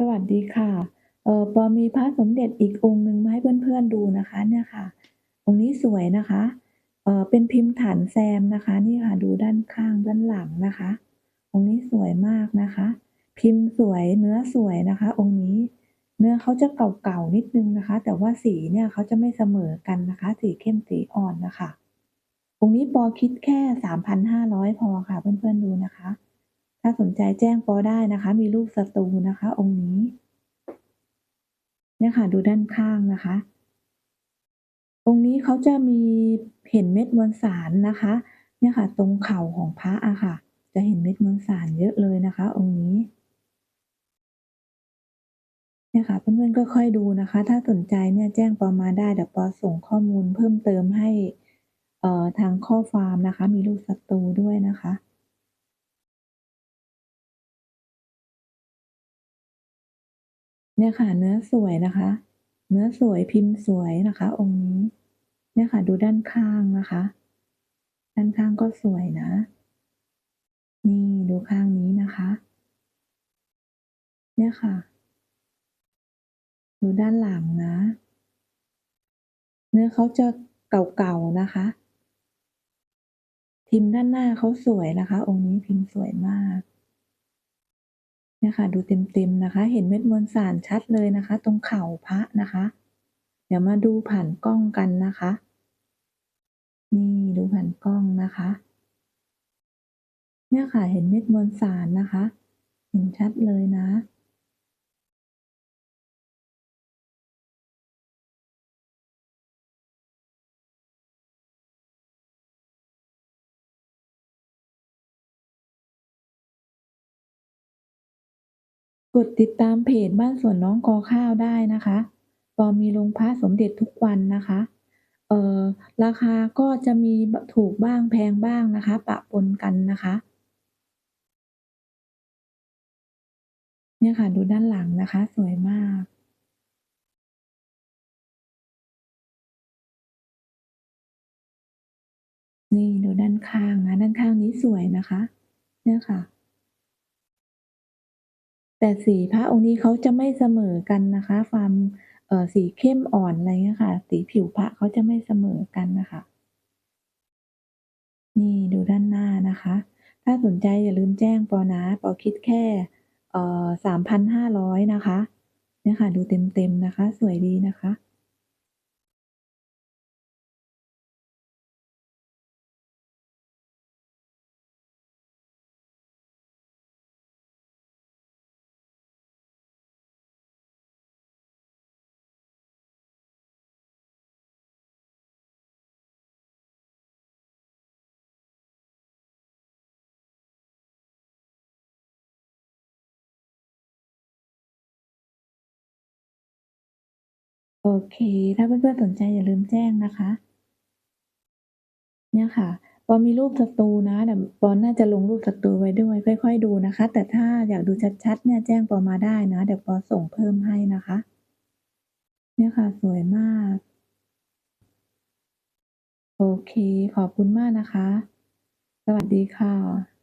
สวัสดีค่ะเออปอมีพระสมเด็จอีกองค์หนึ่งมาให้เพื่อนๆดูนะคะเนี่ยค่ะ องค์นี้สวยนะคะเออเป็นพิมพ์ฐานแซมนะคะนี่ค่ะดูด้านข้างด้านหลังนะคะ องค์นี้สวยมากนะคะ พิมพ์สวยเนื้อสวยนะคะ องค์นี้เนื้อเขาจะเก่าๆนิดนึงนะคะ แต่ว่าสีเนี่ยเขาจะไม่เสมอกันนะคะ สีเข้มสีอ่อนนะคะองค์นี้ปอคิดแค่ 3,500 พอค่ะ เพื่อนๆดูนะคะ ถ้าสนใจแจ้งปอได้นะคะ มีรูปสตูนะคะ องค์นี้เนี่ยค่ะดูด้านข้างนะคะ องค์นี้เขาจะมีเห็นเม็ดมวลสารนะคะ เนี่ยค่ะ ตรงเข่าของพระอะค่ะ จะเห็นเม็ดมวลสารเยอะเลยนะคะ องค์นี้เนี่ยค่ะเพื่อนๆก็ค่อยดูนะคะ ถ้าสนใจเนี่ยแจ้งปอมาได้เดี๋ยวปอส่งข้อมูลเพิ่มเติมให้เอ่อทางข้อความนะคะ มีรูปสตูด้วยนะคะ เนี่ยค่ะเนื้อสวยนะคะ เนื้อสวยพิมพ์สวยนะคะ องค์นี้เนี่ยค่ะดูด้านข้างนะคะ ด้านข้างก็สวยนะ นี่ดูข้างนี้นะคะ เนี่ยค่ะ ดูด้านหลังนะ เนื้อเขาจะเก่าๆนะคะพิมพ์ด้านหน้าเขาสวยนะคะ องค์นี้พิมพ์สวยมาก เนี่ยค่ะดูเต็มๆนะคะ เห็นเม็ดมวลสารชัดเลยนะคะ ตรงเข่าพระนะคะ เดี๋ยวมาดูผ่านกล้องกันนะคะ นี่ดูผ่านกล้องนะคะ เนี่ยค่ะเห็นเม็ดมวลสารนะคะ เห็นชัดเลยนะ กดติดตามเพจบ้านสวนน้องกอข้าวได้นะคะปอมีลงพระสมเด็จทุกวันนะคะ เอ่อราคาก็จะมีถูกบ้างแพงบ้างนะคะ ปะปนกันนะคะ เนี่ยค่ะดูด้านหลังนะคะ สวยมากนี่ดูด้านข้างนะด้านข้างนี้สวยนะคะ เนี่ยค่ะ แต่สีพระองค์นี้เขาจะไม่เสมอกันนะคะ ความเออสีเข้มอ่อนอะไรเงี้ยค่ะ สีผิวพระเขาจะไม่เสมอกันนะคะ นี่ดูด้านหน้านะคะ ถ้าสนใจอย่าลืมแจ้งปอนะปอคิดแค่เอ่อ3,500นะคะเนี่ยค่ะดูเต็มๆนะคะ สวยดีนะคะ โอเค ถ้าเพื่อนๆสนใจอย่าลืมแจ้งนะคะ เนี่ยค่ะปอมีรูปสตูนะเดี๋ยวปอน่าจะลงรูปสตูไว้ด้วย ค่อย ๆ ดูนะคะ แต่ถ้าอยากดูชัดๆเนี่ยแจ้งปอมาได้นะเดี๋ยวปอส่งเพิ่มให้นะคะ เนี่ยค่ะ สวยมาก โอเค ขอบคุณมากนะคะ สวัสดีค่ะ